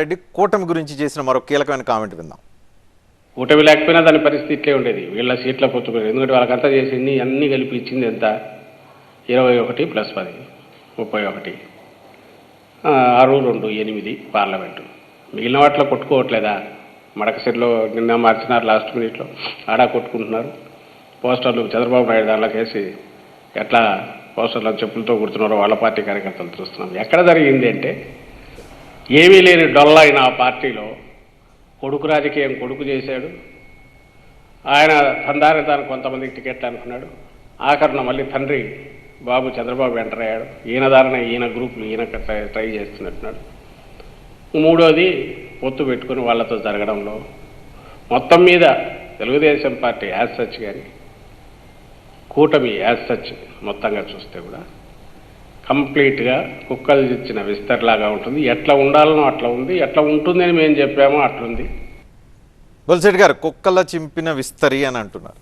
రెడ్డి కూటమి గురించి చేసిన మరో కీలకమైన కామెంట్ విందాం. కూటమి లేకపోయినా దాని పరిస్థితి ఇట్లే ఉండేది. వీళ్ళ సీట్ల పొత్తుకునేది ఎందుకంటే వాళ్ళకంతా చేసింది అన్ని కలిపి ఇచ్చింది ఎంత? ఇరవై ఒకటి ప్లస్ పది ముప్పై ఒకటి ఆరు రెండు ఎనిమిది పార్లమెంటు. మిగిలిన వాటిలో కొట్టుకోవట్లేదా? మడకసిరిలో నిన్న మార్చినారు లాస్ట్ మినిట్లో. ఆడా కొట్టుకుంటున్నారు? పోస్టర్లు చంద్రబాబు నాయుడు దాంట్లోకి వేసి ఎట్లా పోస్టర్లు చెప్పులతో కుడుతున్నారో వాళ్ళ పార్టీ కార్యకర్తలు చూస్తున్నాం. ఎక్కడ జరిగింది అంటే ఏమీ లేని డొల్లైన అయిన ఆ పార్టీలో. కొడుకు రాజకీయం కొడుకు చేశాడు. ఆయన తందారి తాను కొంతమందికి టికెట్లు అనుకున్నాడు. ఆఖరణ మళ్ళీ తండ్రి బాబు చంద్రబాబు ఎంటర్ అయ్యాడు. ఈయన దారిన ఈయన గ్రూపులు ఈయన ట్రై చేస్తున్నట్టున్నాడు. మూడోది పొత్తు పెట్టుకుని వాళ్ళతో జరగడంలో. మొత్తం మీద తెలుగుదేశం పార్టీ యాజ్ సచ్ కానీ కూటమి యాజ్ సచ్ మొత్తంగా చూస్తే కూడా కంప్లీట్గా కుక్కలు ఇచ్చిన విస్తర్లాగా ఉంటుంది. ఎట్లా ఉండాలనో అట్లా ఉంది. ఎట్లా ఉంటుందని మేము చెప్పామో అట్లుంది. బొలిశెట్టి గారు కుక్కల చింపిన విస్తరి అని అంటున్నారు.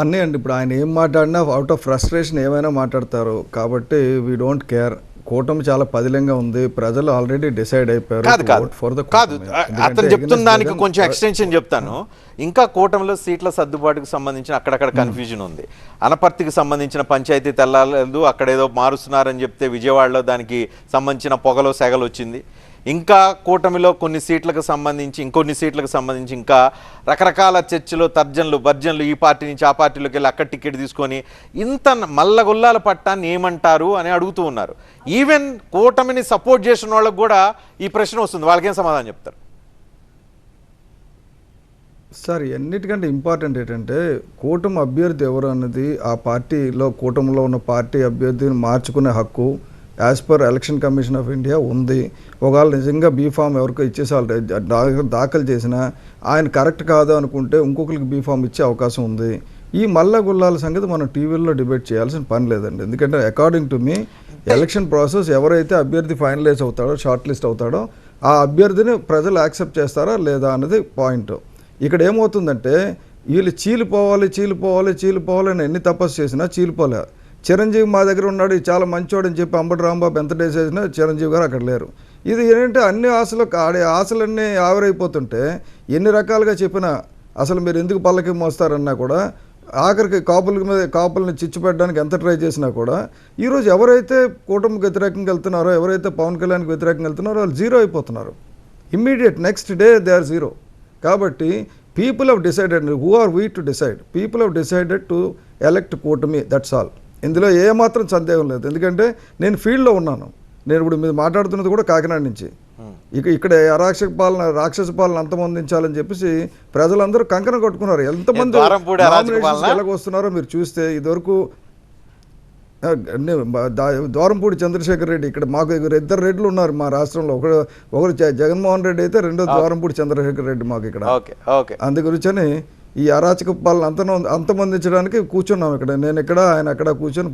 అన్నీ అండి. ఇప్పుడు ఆయన ఏం మాట్లాడినా అవుట్ ఆఫ్ ఫ్రస్ట్రేషన్ ఏమైనా మాట్లాడతారు. కాబట్టి వీ డోంట్ కేర్ కూటమి చాలా పదిలంగా ఉంది. ప్రజలు ఆల్రెడీ డిసైడ్ అయిపోయారు కాదు కాదు. అతను చెప్తున్న దానికి కొంచెం ఎక్స్టెన్షన్ చెప్తాను. ఇంకా కూటమిలో సీట్ల సర్దుబాటుకు సంబంధించిన అక్కడక్కడ కన్ఫ్యూజన్ ఉంది. అనపర్తికి సంబంధించిన పంచాయతీ తెల్లాలేదు అక్కడ ఏదో మారుస్తున్నారని చెప్తే విజయవాడలో దానికి సంబంధించిన పొగలో సెగలు వచ్చింది. ఇంకా కూటమిలో కొన్ని సీట్లకు సంబంధించి ఇంకొన్ని సీట్లకు సంబంధించి ఇంకా రకరకాల చర్చలు తర్జన్లు భర్జన్లు ఈ పార్టీ నుంచి ఆ పార్టీలోకి వెళ్ళి అక్కడ టికెట్ తీసుకొని ఇంత మల్లగొల్లాల పట్టాన్ని ఏమంటారు అని అడుగుతూ ఉన్నారు. ఈవెన్ కూటమిని సపోర్ట్ చేసిన వాళ్ళకు కూడా ఈ ప్రశ్న వస్తుంది. వాళ్ళకేం సమాధానం చెప్తారు? సార్ ఎన్నిటికంటే ఇంపార్టెంట్ ఏంటంటే కూటమి అభ్యర్థి ఎవరు అన్నది ఆ పార్టీలో కూటమిలో ఉన్న పార్టీ అభ్యర్థిని మార్చుకునే హక్కు as per election commission of India ఉంది. ఒకవేళ నిజంగా బీఫామ్ ఎవరికో ఇచ్చేసి వాళ్ళు దాఖలు చేసినా ఆయన కరెక్ట్ కాదు అనుకుంటే ఇంకొకరికి బీఫామ్ ఇచ్చే అవకాశం ఉంది. ఈ మల్ల గుల్లాల సంగతి మనం టీవీల్లో డిబేట్ చేయాల్సిన పని లేదండి. ఎందుకంటే అకార్డింగ్ టు మీ ఎలక్షన్ ప్రాసెస్ ఎవరైతే అభ్యర్థి ఫైనలైజ్ అవుతాడో షార్ట్ లిస్ట్ అవుతాడో ఆ అభ్యర్థిని ప్రజలు యాక్సెప్ట్ చేస్తారా లేదా అన్నది పాయింట్ ఇక్కడ ఏమవుతుందంటే వీళ్ళు చీలిపోవాలి చీలిపోవాలి చీలిపోవాలి అని ఎన్ని తపస్సు చేసినా చీలిపోలేదు చిరంజీవి మా దగ్గర ఉన్నాడు చాలా మంచోడు అని చెప్పి అంబటి రాంబాబు ఎంత డేస్ చిరంజీవి గారు అక్కడ లేరు. ఇది ఏంటంటే అన్ని ఆశలు ఆడే ఆశలన్నీ ఆవిరైపోతుంటే ఎన్ని రకాలుగా చెప్పినా అసలు మీరు ఎందుకు పల్లకి మోస్తారన్నా కూడా ఆఖరికి కాపుల మీద కాపుల్ని చిచ్చు పెట్టడానికి ఎంత ట్రై చేసినా కూడా ఈరోజు ఎవరైతే కూటమికి వ్యతిరేకంగా వెళ్తున్నారో ఎవరైతే పవన్ కళ్యాణ్కి వ్యతిరేకంగా వెళ్తున్నారో వాళ్ళు జీరో అయిపోతున్నారు. Immediate next day they are zero కాబట్టి people have decided who are we to decide people have decided to elect కూటమి దట్స్ ఆల్ ఇందులో ఏమాత్రం సందేహం లేదు. ఎందుకంటే నేను ఫీల్డ్లో ఉన్నాను. నేను ఇప్పుడు మీరు మాట్లాడుతున్నది కూడా కాకినాడ నుంచి. ఇక ఇక్కడ అరాక్షక పాలన రాక్షస పాలన అంతమొందించాలని చెప్పేసి ప్రజలందరూ కంకణం కొట్టుకున్నారు. ఎంతమంది పాలన? ఎలాగొస్తున్నారో మీరు చూస్తే ఇదివరకు ద్వారంపూడి చంద్రశేఖర్ రెడ్డి ఇక్కడ మాకు ఇద్దరు ఇద్దరు రెడ్లు ఉన్నారు మా రాష్ట్రంలో. ఒకరు ఒకరు జగన్మోహన్ రెడ్డి అయితే రెండో ద్వారంపూడి చంద్రశేఖర్ రెడ్డి మాకు ఇక్కడ. అందు గురించని ఈ అరాచక పాలన అంత అంతమందించడానికి కూర్చున్నాం ఇక్కడ. నేను ఇక్కడ ఆయన అక్కడ కూర్చొని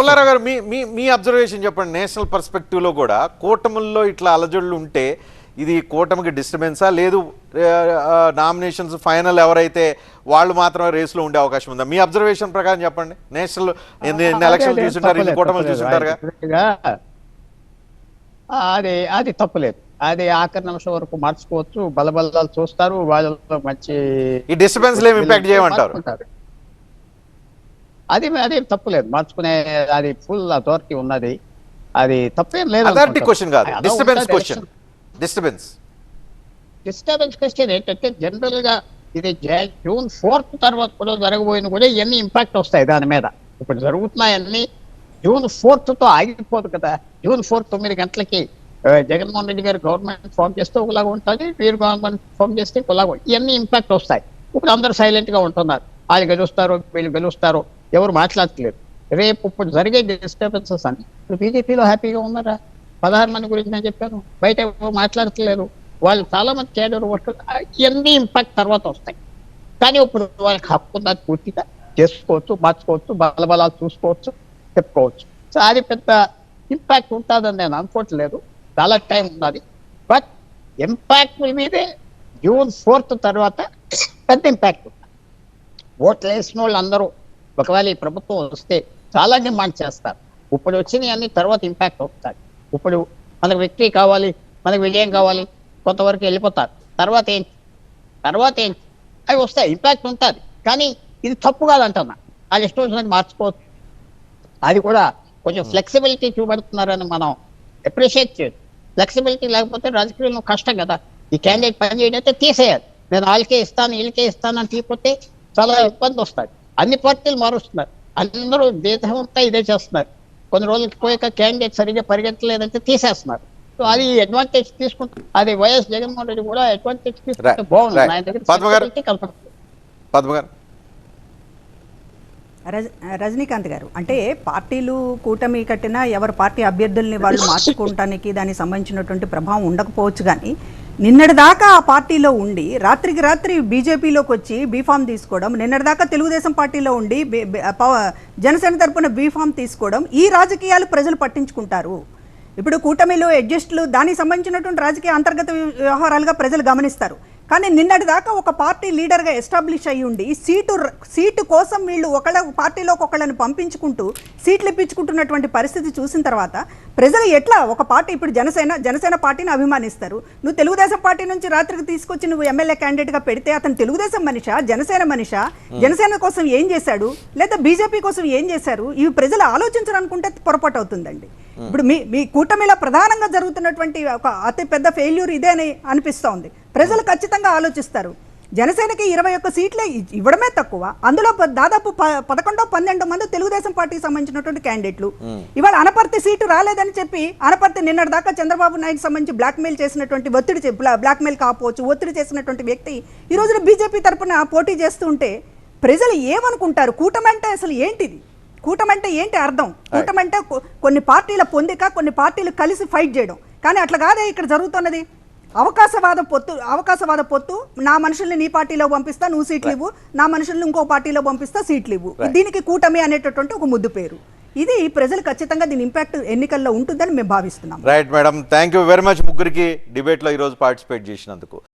పుల్లారావు గారు మీ మీ మీ అబ్జర్వేషన్ చెప్పండి. నేషనల్ పర్స్పెక్టివ్లో కూడా కూటముల్లో ఇట్లా అలజడులు ఉంటే ఇది కూటమికి డిస్టర్బెన్సా? లేదు నామినేషన్స్ ఫైనల్ ఎవరైతే వాళ్ళు మాత్రమే రేసులో ఉండే అవకాశం ఉందా? మీ అబ్జర్వేషన్ ప్రకారం చెప్పండి. నేషనల్ ఎన్ని ఎన్ని ఎలక్షన్లు చూసుంటారు కూటములు చెప్పినట్టుగా, అది అది తప్పులేదు. అది ఆఖరి నిమిషం వరకు మార్చుకోవచ్చు. బలబలాలు చూస్తారు. వాళ్ళలో మంచి ఈ డిస్టర్బెన్స్ ఇంపాక్ట్ చేయమంటారు. అది అది తప్పులేదు. మార్చుకునే అది ఫుల్ అథారిటీ ఉన్నది. అది తప్పేం లేదు అథారిటీ క్వశ్చన్ కాదు. Disturbance question disturbance disturbance question ఏంటంటే జనరల్గా ఇది జూన్ ఫోర్త్ తర్వాత కూడా జరగబోయిన కూడా ఇవన్నీ ఇంపాక్ట్ వస్తాయి దాని మీద. ఇప్పుడు జరుగుతున్నాయన్నీ జూన్ ఫోర్త్తో ఆగిపోదు కదా. జూన్ ఫోర్త్ తొమ్మిది గంటలకి జగన్మోహన్ రెడ్డి గారు గవర్నమెంట్ ఫామ్ చేస్తే ఒకలాగా ఉంటుంది వీరు గవర్నమెంట్ ఫామ్ చేస్తే ఒకలాగా ఇవన్నీ ఇంపాక్ట్ వస్తాయి. ఇప్పుడు అందరూ సైలెంట్గా ఉంటున్నారు. వాళ్ళు గెలుస్తారు వీళ్ళు గెలుస్తారు ఎవరు మాట్లాడట్లేదు. రేపు ఇప్పుడు జరిగే డిస్టర్బెన్సెస్ అని ఇప్పుడు బీజేపీలో హ్యాపీగా ఉన్నారా? పదహారు మంది గురించి నేను చెప్పాను. బయట ఎవరు మాట్లాడట్లేరు వాళ్ళు చాలా మంది కేడర్ వర్కర్ ఇవన్నీ ఇంపాక్ట్ తర్వాత వస్తాయి. కానీ ఇప్పుడు వాళ్ళకి హక్కు ఉన్నది పూర్తిగా చేసుకోవచ్చు మార్చుకోవచ్చు బలబలాలు చూసుకోవచ్చు చెప్పుకోవచ్చు. సో అది పెద్ద ఇంపాక్ట్ ఉంటుందని నేను అనుకోవట్లేదు. చాలా టైం ఉన్నది. బట్ ఇంపాక్ట్ మీదే జూన్ ఫోర్త్ తర్వాత పెద్ద ఇంపాక్ట్ ఓట్లు వేసిన వాళ్ళు అందరూ ఒకవేళ ఈ ప్రభుత్వం వస్తే చాలా డిమాండ్ చేస్తారు. ఇప్పుడు వచ్చినాయి అన్ని తర్వాత ఇంపాక్ట్ అవుతాయి. ఇప్పుడు మనకు వ్యక్తి కావాలి మనకు విజయం కావాలి కొంతవరకు వెళ్ళిపోతారు. తర్వాత ఏంటి? తర్వాత ఏంటి? అవి వస్తాయి ఇంపాక్ట్ ఉంటుంది. కానీ ఇది తప్పు కాదంటున్నా. వాళ్ళు ఇష్టం వచ్చినట్టు మార్చుకోవచ్చు. అది కూడా కొంచెం ఫ్లెక్సిబిలిటీ చూపెడుతున్నారని మనం అప్రిషియేట్ చేయదు ఫ్లెక్సిబిలిటీ లేకపోతే రాజకీయంలో కష్టం కదా. ఈ క్యాండిడేట్ పని చేయడం అయితే తీసేయాలి. నేను వాళ్ళకే ఇస్తాను వీళ్ళకే ఇస్తాను అని తీయకపోతే చాలా ఇబ్బంది వస్తాయి. అన్ని పార్టీలు మారుస్తున్నారు. అందరూ దేశం అంతా ఇదే చేస్తున్నారు. కొన్ని రోజులు పోయాక క్యాండిడేట్ సరిగ్గా పరిగెత్తలేదంటే తీసేస్తున్నారు. సో అది అడ్వాంటేజ్ తీసుకుంటారు అది వైఎస్ జగన్మోహన్ రెడ్డి కూడా అడ్వాంటేజ్ తీసుకుంటే బాగుంది. ఆయన దగ్గర పద్మ గారు. flexibility కనపడుతుంది. పద్మ గారు రజ రజనీకాంత్ గారు. అంటే పార్టీలు కూటమి కట్టినా ఎవరి పార్టీ అభ్యర్థుల్ని వాళ్ళు మార్చుకోవటానికి దానికి సంబంధించినటువంటి ప్రభావం ఉండకపోవచ్చు కానీ నిన్నటిదాకా ఆ పార్టీలో ఉండి రాత్రికి రాత్రి బీజేపీలోకి వచ్చి బీఫామ్ తీసుకోవడం నిన్నటిదాకా తెలుగుదేశం పార్టీలో ఉండి జనసేన తరపున బీఫామ్ తీసుకోవడం ఈ రాజకీయాలు ప్రజలు పట్టించుకుంటారు. ఇప్పుడు కూటమిలో అడ్జస్ట్లు దానికి సంబంధించినటువంటి రాజకీయ అంతర్గత వ్యవహారాలుగా ప్రజలు గమనిస్తారు. కానీ నిన్నటి దాకా ఒక పార్టీ లీడర్గా ఎస్టాబ్లిష్ అయ్యి ఉండి సీటు సీటు కోసం వీళ్ళు ఒకళ్ళ పార్టీలోకి ఒకళ్ళని పంపించుకుంటూ సీట్లు ఇప్పించుకుంటున్నటువంటి పరిస్థితి చూసిన తర్వాత ప్రజలు ఎట్లా ఒక పార్టీ ఇప్పుడు జనసేన జనసేన పార్టీని అభిమానిస్తారు? నువ్వు తెలుగుదేశం పార్టీ నుంచి రాత్రికి తీసుకొచ్చి నువ్వు ఎమ్మెల్యే క్యాండిడేట్గా పెడితే అతను తెలుగుదేశం మనిషా జనసేన మనిషా? జనసేన కోసం ఏం చేశాడు? లేదా బీజేపీ కోసం ఏం చేశారు? ఇవి ప్రజలు ఆలోచించాలనుకుంటే పొరపాటు అవుతుందండి ఇప్పుడు మీ మీ కూటమిలో ప్రధానంగా జరుగుతున్నటువంటి ఒక అతి పెద్ద ఫెయిల్యూర్ ఇదే అని అనిపిస్తోంది ప్రజలు ఖచ్చితంగా ఆలోచిస్తారు. జనసేనకి ఇరవై ఒక్క సీట్లే ఇవ్వడమే తక్కువ. అందులో దాదాపు పదకొండో పన్నెండు మంది తెలుగుదేశం పార్టీకి సంబంధించినటువంటి క్యాండిడేట్లు. ఇవాళ అనపర్తి సీటు రాలేదని చెప్పి అనపర్తి నిన్నటి దాకా చంద్రబాబు నాయుడు సంబంధించి బ్లాక్మెయిల్ చేసినటువంటి ఒత్తిడి బ్లాక్మెయిల్ కాకపోవచ్చు ఒత్తిడి చేసినటువంటి వ్యక్తి ఈ రోజున బీజేపీ తరపున పోటీ చేస్తూ ఉంటే ప్రజలు ఏమనుకుంటారు? కూటమి అంటే అసలు ఏంటిది? కూటమి అంటే ఏంటి అర్థం? కూటమి అంటే కొ- కొన్ని పార్టీల పొందిక కొన్ని పార్టీలు కలిసి ఫైట్ చేయడం. కానీ అట్లా కాదే ఇక్కడ జరుగుతున్నది? అవకాశవాద పొత్తు అవకాశవాద పొత్తు నా మనుషుల్ని నీ పార్టీలో పంపిస్తా నువ్వు సీట్లు ఇవ్వు. నా మనుషుల్ని ఇంకో పార్టీలో పంపిస్తా సీట్లు ఇవ్వు. దీనికి కూటమి అనేటటువంటి ఒక ముద్దు పేరు. ఇది ప్రజలు ఖచ్చితంగా దీని ఇంపాక్ట్ ఎన్నికల్లో ఉంటుందని మేము భావిస్తున్నాం. Right madam thank you very much ముగ్గురికి. డిబేట్లో ఈరోజు పార్టిసిపేట్ చేసినందుకు.